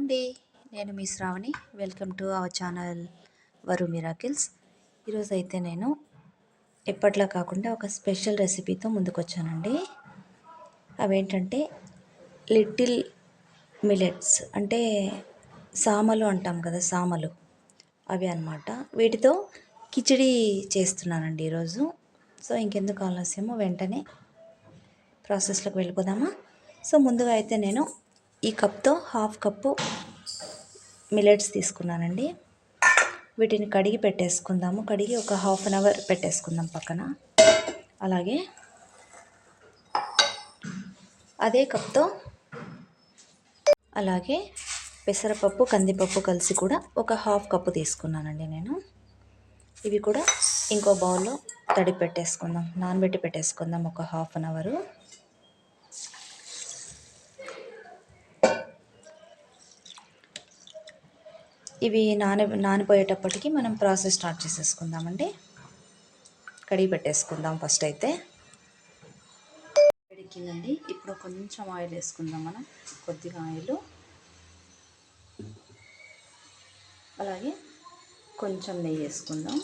అండి. నేను మీ Shravani. Welcome to our channel వరు మిరాకిల్స్. ఈరోజు అయితే నేను ఎప్పట్లా కాకుండా ఒక స్పెషల్ రెసిపీతో ముందుకొచ్చానండి. అవేంటంటే లిటిల్ మిలెట్స్ అంటే సామలు అంటాం కదా సామలు. అవి అన్నమాట. వీటితో కిచిడి చేస్తున్నానండి ఈరోజు. సో ఇంకెందుకు ఆలస్యమో? వెంటనే ప్రాసెస్లోకి వెళ్ళిపోదామా? సో ముందుగా అయితే నేను ఈ కప్తో హాఫ్ కప్పు మిలెట్స్ తీసుకున్నానండి. వీటిని కడిగి పెట్టేసుకుందాము. కడిగి ఒక హాఫ్ అన్ అవర్ పెట్టేసుకుందాం పక్కన. అలాగే అదే కప్తో అలాగే పెసరపప్పు కందిపప్పు కలిసి కూడా ఒక హాఫ్ కప్పు తీసుకున్నానండి నేను. ఇవి కూడా ఇంకో బౌల్లో తడి పెట్టేసుకుందాం నానబెట్టి పెట్టేసుకుందాం ఒక హాఫ్ అన్ అవరు. ఇవి నాన నానిపోయేటప్పటికి మనం ప్రాసెస్ స్టార్ట్ చేసేసుకుందామండి. కడిగి పెట్టేసుకుందాం ఫస్ట్ అయితే. వేడెక్కిందండి ఇప్పుడు కొంచెం ఆయిల్ వేసుకుందాం మనం. కొద్దిగా ఆయిల్. అలాగే కొంచెం నెయ్యి వేసుకుందాం.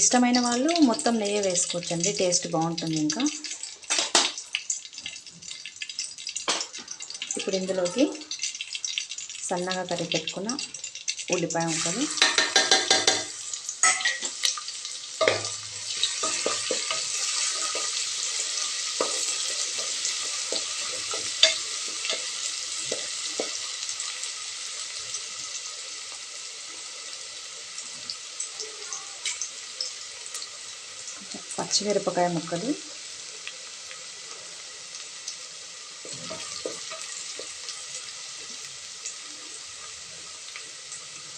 ఇష్టమైన వాళ్ళు మొత్తం నెయ్యి వేసుకోవచ్చండి. టేస్ట్ బాగుంటుంది ఇంకా. ఇప్పుడు ఇందులోకి సన్నగా కర్రీ పెట్టుకున్న ఉల్లిపాయ ఉంటుంది. పచ్చిమిరపకాయ ముక్కలు.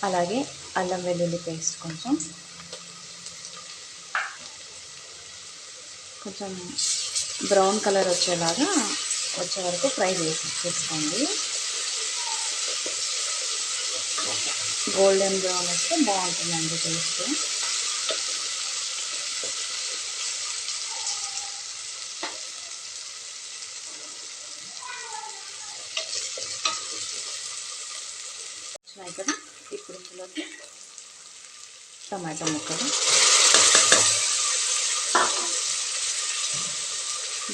అలాగే అల్లం వెల్లుల్లి పేస్ట్ కొంచెం. కొంచెం బ్రౌన్ కలర్ వచ్చేలాగా వచ్చే వరకు ఫ్రై చేసి చేసుకోండి. గోల్డెన్ బ్రౌన్ వస్తే బాగుంటుందండి టేస్ట్ వచ్చినాయి కదా ఇప్పుడు ఇందులోకి టమాటా ముక్కలు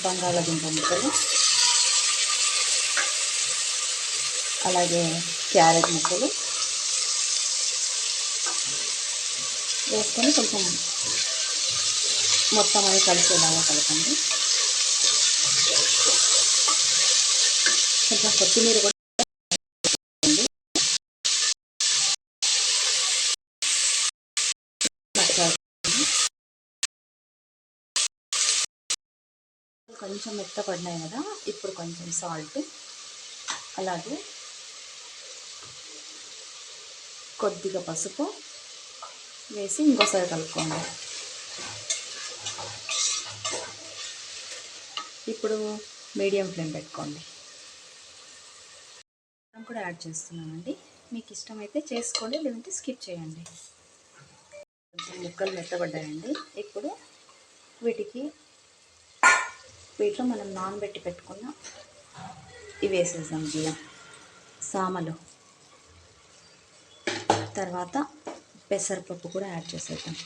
బంగాళాదుంప ముక్కలు అలాగే క్యారెట్ ముక్కలు వేసుకొని కొంచెం మొత్తం అది కలిసేలాగా కలపండి. కొంచెం కొత్తిమీర కూడా కొంచెం మెత్తపడినాయి కదా ఇప్పుడు కొంచెం సాల్ట్ అలాగే కొద్దిగా పసుపు వేసి ఇంకోసారి కలుపుకోండి. ఇప్పుడు మీడియం ఫ్లేమ్ పెట్టుకోండి. కూడా యాడ్ చేస్తున్నామండి మీకు ఇష్టమైతే చేసుకోండి లేదంటే స్కిప్ చేయండి. కొంచెం ముక్కలు మెత్తబడ్డాయండి. ఇప్పుడు వీటికి వీటిలో మనం నానబెట్టి పెట్టుకున్న ఇవి వేసేద్దాం బియ్యం సామలు. తర్వాత పెసరపప్పు కూడా యాడ్ చేసేద్దాం.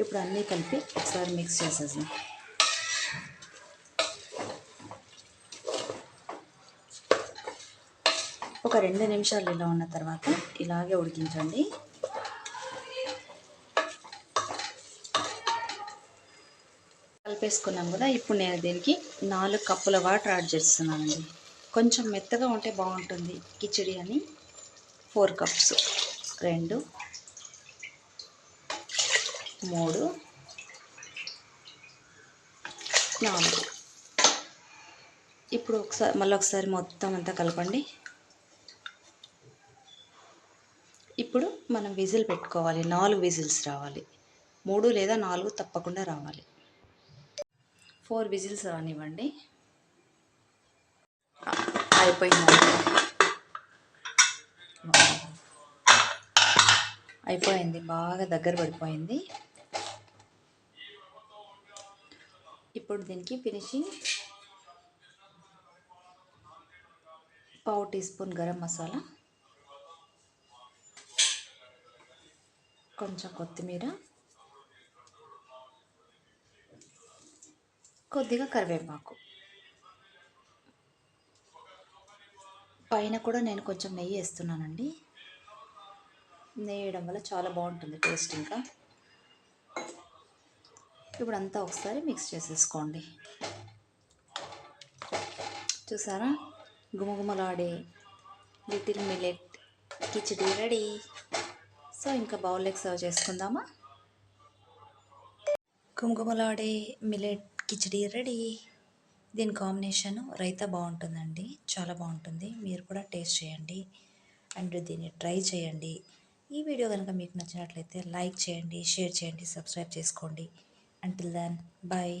ఇప్పుడు అన్నీ కలిపి ఒకసారి మిక్స్ చేసేద్దాం. ఒక రెండు నిమిషాలు ఇలా ఉన్న తర్వాత ఇలాగే ఉడికించండి. కలిపేసుకున్నాం కదా ఇప్పుడు నేను దీనికి నాలుగు కప్పుల వాటర్ యాడ్ చేస్తున్నానండి. కొంచెం మెత్తగా ఉంటే బాగుంటుంది కిచిడి అని. Four cups. రెండు. మూడు. నాలుగు. ఇప్పుడు ఒకసారి మళ్ళీ ఒకసారి మొత్తం అంతా కలపండి. ఇప్పుడు మనం విజిల్ పెట్టుకోవాలి. నాలుగు విజిల్స్ రావాలి. మూడు లేదా నాలుగు తప్పకుండా రావాలి. ఫోర్ విజిల్స్ రానివ్వండి. అయిపోయింది? అయిపోయింది బాగా దగ్గర పడిపోయింది. ఇప్పుడు దీనికి ఫినిషింగ్ పావు టీ స్పూన్ గరం మసాలా కొంచెం కొత్తిమీర కొద్దిగా కరివేపాకు. పైన కూడా నేను కొంచెం నెయ్యి వేస్తున్నానండి. నెయ్యి వేయడం వల్ల చాలా బాగుంటుంది టేస్ట్ ఇంకా. ఇప్పుడు అంతా ఒకసారి మిక్స్ చేసేసుకోండి. చూసారా? గుమగుమలాడే little millet khichdi ready. So ఇంకా బౌల్లోకి సర్వ్ చేసుకుందామా? గుమగుమలాడే మిలెట్ కిచిడి రెడీ. దీని కాంబినేషన్ రైతా బాగుంటుందండి. చాలా బాగుంటుంది. మీరు కూడా టేస్ట్ చేయండి. అండ్ దీన్ని ట్రై చేయండి. ఈ వీడియో కనుక మీకు నచ్చినట్లయితే లైక్ చేయండి షేర్ చేయండి సబ్స్క్రైబ్ చేసుకోండి. Until then bye